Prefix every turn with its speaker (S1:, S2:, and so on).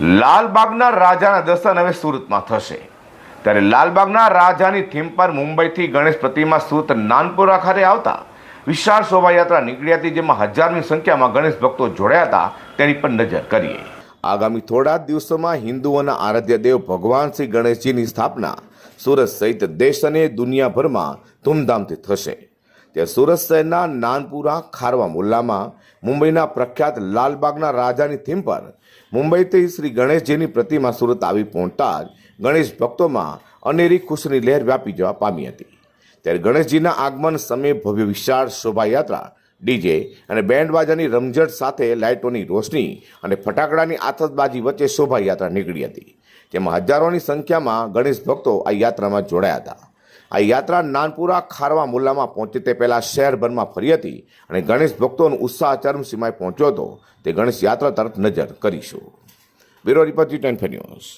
S1: લાલબાગના રાજાના દર્શન હવે સુરતમાં થશે. ત્યારે લાલબાગના રાજાની થીમ પર મુંબઈથી ગણેશ પ્રતિમા સુરત નાનપુરા ખાતે આવતા વિશાળ શોભાયાત્રા નીકળી હતી, જેમાં હજારની સંખ્યામાં ગણેશ ભક્તો જોડાયા હતા. તેની પર નજર કરીએ. આગામી થોડા દિવસોમાં હિન્દુઓના આરાધ્ય દેવ ભગવાન શ્રી ગણેશજીની સ્થાપના સુરત સહિત દેશ અને દુનિયાભરમાં ધૂમધામથી થશે. ત્યાં સુરત શહેરના નાનપુરા ખારવા મુલ્લામાં મુંબઈના પ્રખ્યાત લાલબાગના રાજાની થીમ પર મુંબઈથી શ્રી ગણેશજીની પ્રતિમા સુરત આવી પહોંચતા જ ગણેશ ભક્તોમાં અનેરી ખુશની લહેર વ્યાપી જવા પામી હતી. ત્યારે ગણેશજીના આગમન સમયે ભવ્ય વિશાળ શોભાયાત્રા, ડીજે અને બેન્ડ બાજાની રમઝટ સાથે લાઇટોની રોશની અને ફટાકડાની આતશબાજી વચ્ચે શોભાયાત્રા નીકળી હતી. જેમાં હજારોની સંખ્યામાં ગણેશ ભક્તો આ યાત્રામાં જોડાયા હતા. આ યાત્રા નાનપુરા ખારવા મુલ્લામાં પહોંચે તે પહેલાં શહેરભરમાં ફરી હતી અને ગણેશ ભક્તોનો ઉત્સાહ ચરમસીમાએ પહોંચ્યો હતો. તે ગણેશ યાત્રા તરફ નજર કરીશું. Bureau report G ten news.